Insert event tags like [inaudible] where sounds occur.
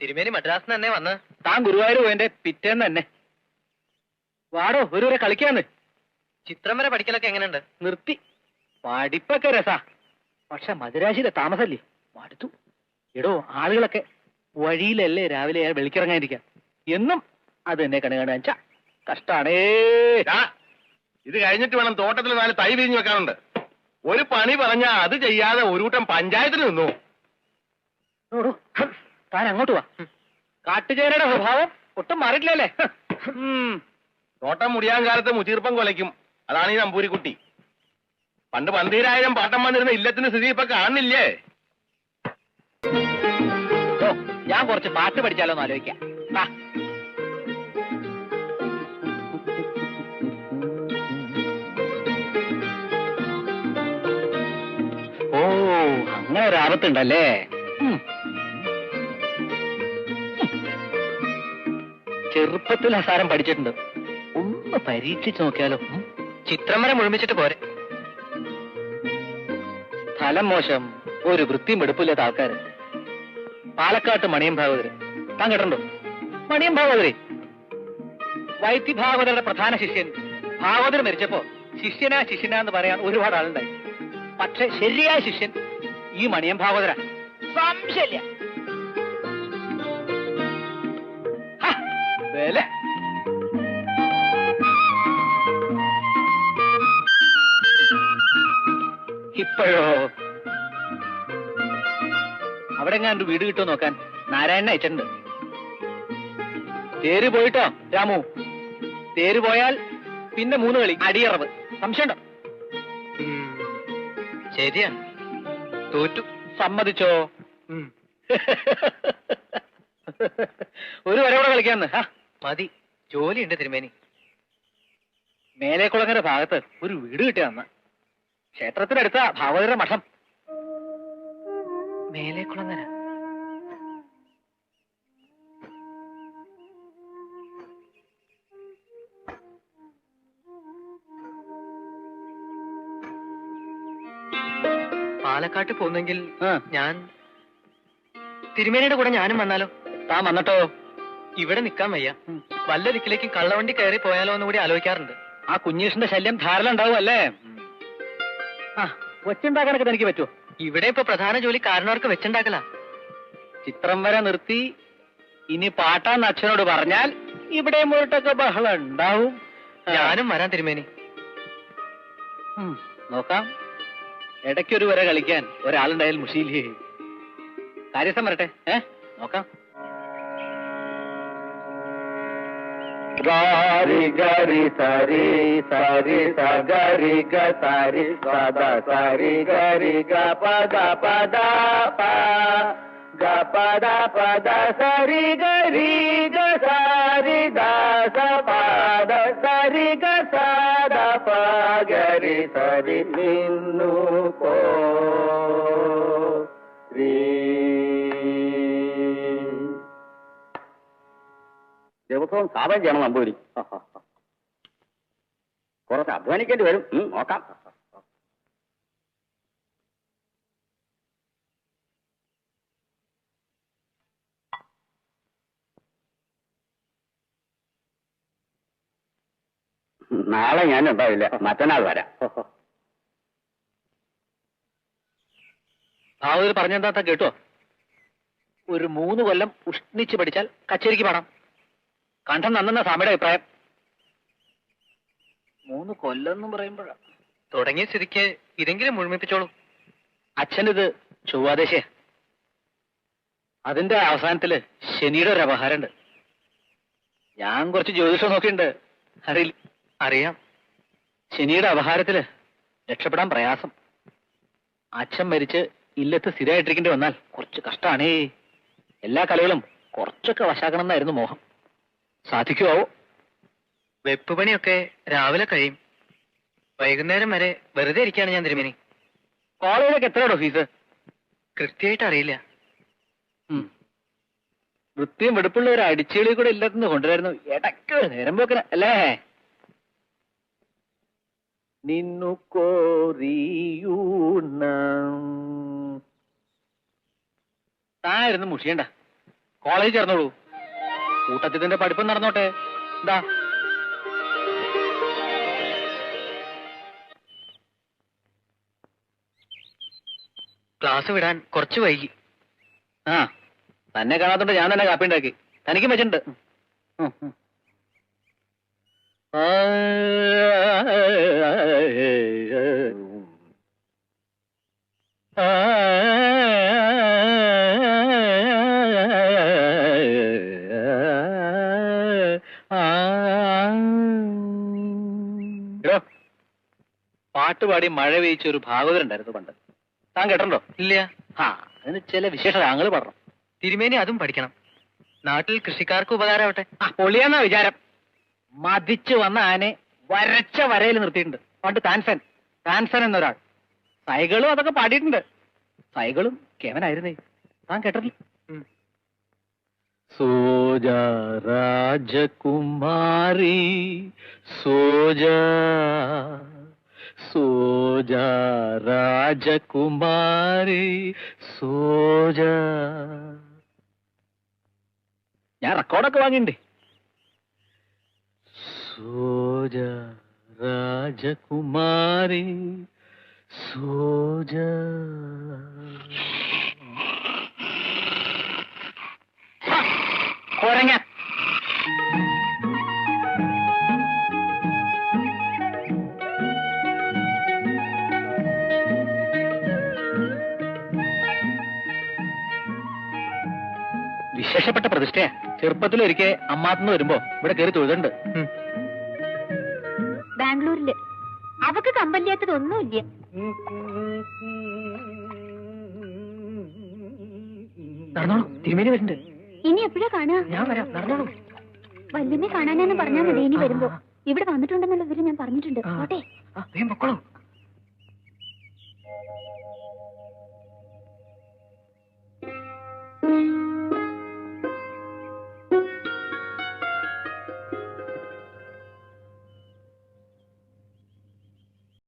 തിരുമേനി മദ്രാസിന് തന്നെ വന്ന് താൻ ഗുരുവായൂർ പോയതിന്റെ പിറ്റേന്ന് തന്നെ. വാടോ ഒരു വരെ കളിക്കാന്ന്. ചിത്രം വരെ പഠിക്കലൊക്കെ എങ്ങനെയുണ്ട്? നിർത്തി. പഠിപ്പൊക്കെ രസാ. പക്ഷെ മധുരാശിയിലെ താമസല്ലേ? മടുത്തു. എടോ ആളുകളൊക്കെ വഴിയിലല്ലേ രാവിലെ അയാൾ വെളിക്കിറങ്ങാതിരിക്കാം എന്നും അത് തന്നെ കണു കാണാച്ച കഷ്ടാണേ. ഇത് കഴിഞ്ഞിട്ട് വേണം തോട്ടത്തിൽ നാല് തൈ വിരിഞ്ഞു വെക്കാനുണ്ട്. ഒരു പണി പറഞ്ഞാ അത് ചെയ്യാതെ ഒരു കൂട്ടം പഞ്ചായത്തിന് നിന്നു. താൻ അങ്ങോട്ട് വാ. കാട്ടുചേരയുടെ സ്വഭാവം ഒട്ടും മാറിയിട്ടില്ലല്ലേ? ഉം. തോട്ടം മുടിയാൻ കാലത്ത് മുച്ചീർപ്പം കൊലയ്ക്കും. അതാണ് ഈ നമ്പൂരിക്കുട്ടി. പണ്ട് പന്തീരായിരം പാട്ടം വന്നിരുന്ന ഇല്ലത്തിന്റെ സ്ഥിതി ഇപ്പൊ കാണുന്നില്ലേ? ഞാൻ കുറച്ച് പാട്ട് പഠിച്ചാലോ എന്ന് ആലോചിക്കാം. ഓ അങ്ങനെ ഒരു ആപത്തുണ്ടല്ലേ? ചെറുപ്പത്തിൽ ഹസാരം പഠിച്ചിട്ടുണ്ട്. ഒന്ന് പരീക്ഷിച്ചു നോക്കിയാലോ. ചിത്രം വരെ മുഴുമിച്ചിട്ട് പോരെ. സ്ഥലം മോശം. ഒരു വൃത്തിയും മെടുപ്പില്ലാത്ത ആൾക്കാര്. പാലക്കാട്ട് മണിയം ഭാഗവതര്. താൻ കേട്ടോ മണിയം ഭാഗവതരെ. വൈത്തി ഭാഗവതരുടെ പ്രധാന ശിഷ്യൻ. ഭാഗവതർ മരിച്ചപ്പോ ശിഷ്യനാ ശിഷ്യനാ എന്ന് പറയാൻ ഒരുപാട് ആളുണ്ടായി. പക്ഷെ ശരിയായ ശിഷ്യൻ ഈ മണിയം ഭാഗവതരാണ്. സംശയമില്ല. വില ഇപ്പോഴോ? അവിടെ എങ്ങാണ്ട് വീട് കിട്ടുമോ നോക്കാൻ? നാരായണൻ അയച്ചിട്ടുണ്ട്. തേര് പോയിട്ടോ രാമു? തേര് പോയാൽ പിന്നെ മൂന്ന് കളി അടിയറവ്. സംശയമുണ്ടോ. ശരിയാ തോറ്റു. സമ്മതിച്ചോ? [laughs] ഒരു വരെ കൂടെ കളിക്കാന്ന്. ആ, മതി. ജോലിയുണ്ട് തിരുമേനി. മേലേക്കുളങ്ങര ഭാഗത്ത് ഒരു വീട് കിട്ടിയ അന്ന്. ക്ഷേത്രത്തിനടുത്ത ഭാഗവതര മഠം. മേലേക്കുളങ്ങര. പാലക്കാട്ട് പോന്നെങ്കിൽ ഞാൻ തിരുമേനിയുടെ കൂടെ ഞാനും വന്നാലോ? താൻ വന്നിട്ടോ? ഇവിടെ നിക്കാൻ വയ്യ. വല്ല ദിക്കിലേക്കും കള്ളവണ്ടി കയറി പോയാലോ എന്ന് കൂടി ആലോചിക്കാറുണ്ട്. ആ കുഞ്ഞീഷിന്റെ ശല്യം ധാരാളം ഉണ്ടാവും അല്ലേ? ആ ഒച്ചുണ്ടാക്കാനൊക്കെ തനിക്ക് പറ്റുമോ ഇവിടെ ഇപ്പൊ പ്രധാന ജോലി കാരണവർക്ക് വെച്ചുണ്ടാക്കല. ചിത്രം വരെ നിർത്തി. ഇനി പാട്ടാന്ന് അച്ഛനോട് പറഞ്ഞാൽ ഇവിടെ മുരട്ടൊക്കെ ബഹളം ഉണ്ടാവും. ഞാനും വരാൻ തിരുമേനി. നോക്കാം. ഇടയ്ക്കൊരു വരെ കളിക്കാൻ ഒരാളുണ്ടായാൽ മുഷിയില്ലേ? കാര്യസം വരട്ടെ. ഏ നോക്കാം. గారి గరి సరి సరి సగరి గ సరి సద సరి గరి గ పద పద ప గ పద పద సరి గరి గ సారి దాస పాద సరి గ సాద పగరి సరి నిన్ను కో നിന്നു പോ ദിവസവും സ്ഥാപനം ചെയ്യണം നമ്പൂരി കുറച്ച് അധ്വാനിക്കേണ്ടി വരും. നോക്കാം. നാളെ ഞാൻ ഉണ്ടാവില്ല മറ്റന്നാൾ വരാം. ഭാവതിൽ പറഞ്ഞെന്താ കേട്ടോ? ഒരു മൂന്ന് കൊല്ലം ഉഷ്ണിച്ച് പഠിച്ചാൽ കച്ചേരിക്ക് പാടാം. കണ്ഠം നന്നെന്ന സ്വാമിയുടെ അഭിപ്രായം. മൂന്ന് കൊല്ലം എന്ന് പറയുമ്പോഴാ. തുടങ്ങിയ സ്ഥിതിക്ക് ഇതെങ്കിലും മുഴുമിപ്പിച്ചോളൂ. അച്ഛനിത് ചൊവ്വാദേശ അതിന്റെ അവസാനത്തിൽ ശനിയുടെ ഒരു അപഹാരമുണ്ട്. ഞാൻ കുറച്ച് ജ്യോതിഷം നോക്കിയിട്ടുണ്ട്. അറിയില്ല. അറിയാം. ശനിയുടെ അപഹാരത്തിൽ രക്ഷപ്പെടാൻ പ്രയാസം. അച്ഛൻ മരിച്ച് ഇല്ലത്ത് സ്ഥിരമായിട്ടിരിക്കേണ്ടി വന്നാൽ കുറച്ച് കഷ്ടാണേ. എല്ലാ കലകളും കുറച്ചൊക്കെ വശാക്കണമെന്നായിരുന്നു മോഹം. സാധിക്കുമോ വെപ്പ് പണിയൊക്കെ രാവിലെ കഴിയും. വൈകുന്നേരം വരെ വെറുതെ ഇരിക്കുകയാണ് ഞാൻ തിരുമേനി. കോളേജിലേക്ക് എത്രയാണോ ഫീസ്? കൃത്യമായിട്ട് അറിയില്ല. വൃത്തിയും വെടുപ്പുള്ള ഒരു അടിച്ചുകളി കൂടെ ഇല്ലെന്ന് കൊണ്ടുവരായിരുന്നു. ഇടയ്ക്ക് നേരം പോക്കിന് അല്ലേ? നിന്നു കോറിയൂണ. തായിരുന്നു മുഷിയണ്ട. കോളേജ് ചേർന്നോളൂ. കൂട്ടത്തിന്റെ പഠിപ്പ് നടന്നോട്ടെ. എന്താ ക്ലാസ് വിടാൻ കുറച്ച് വൈകി. ആ തന്നെ കാണാത്തോണ്ട് ഞാൻ തന്നെ കാപ്പി ഉണ്ടാക്കി. തനിക്കും വെച്ചിട്ടുണ്ട്. ആ, പാട്ടുപാടി മഴ പെയ്ച്ച ഒരു ഭാഗവതരുണ്ടായിരുന്നു പണ്ട്. താൻ കേട്ടോ ഇല്ല. ആ അതിന് ചില വിശേഷ താങ്കൾ പറഞ്ഞു. തിരുമേനി അതും പഠിക്കണം. നാട്ടിൽ കൃഷിക്കാർക്ക് ഉപകാരമാവട്ടെ. ആ പൊളിയെന്നാ വിചാരം. മതിച്ചു വന്ന ആനെ വരച്ച വരയിൽ നിർത്തിയിട്ടുണ്ട്. പണ്ട് താൻസൻ. താൻസൻ എന്നൊരാൾ. സൈകളും അതൊക്കെ പാടിയിട്ടുണ്ട്. സൈകളും കേവനായിരുന്നേ. താൻ കേട്ടിട്ടില്ല. സോജ രാജകുമാരി സോജ സോജ രാജകുമാരി സോജ ഞാൻ റെക്കോർഡൊക്കെ വാങ്ങിണ്ടേ സോജ രാജകുമാരി സോജ വിശേഷപ്പെട്ട പ്രതിഷ്ഠയാ. ചെറുപ്പത്തിലൊരിക്കെ അമ്മാത്തുനിന്ന് വരുമ്പോ ഇവിടെ കയറി തൊഴുതുണ്ട്. ബാംഗ്ലൂരിൽ. അവക്ക് കമ്പല്ലാത്തതൊന്നുമില്ല നടന്നോളൂ. തിരുമേനി വരുന്നുണ്ട്. ഇനി എപ്പോഴാ കാണാ ഞാൻ വരാം. നടന്നോളൂ. വല്യമ്മയെ കാണാനാന്ന് പറഞ്ഞാൽ മതി. ഇനി വരുമ്പോ. ഇവിടെ വന്നിട്ടുണ്ടെന്നുള്ള വിവരം ഞാൻ പറഞ്ഞിട്ടുണ്ട്. കോട്ടെ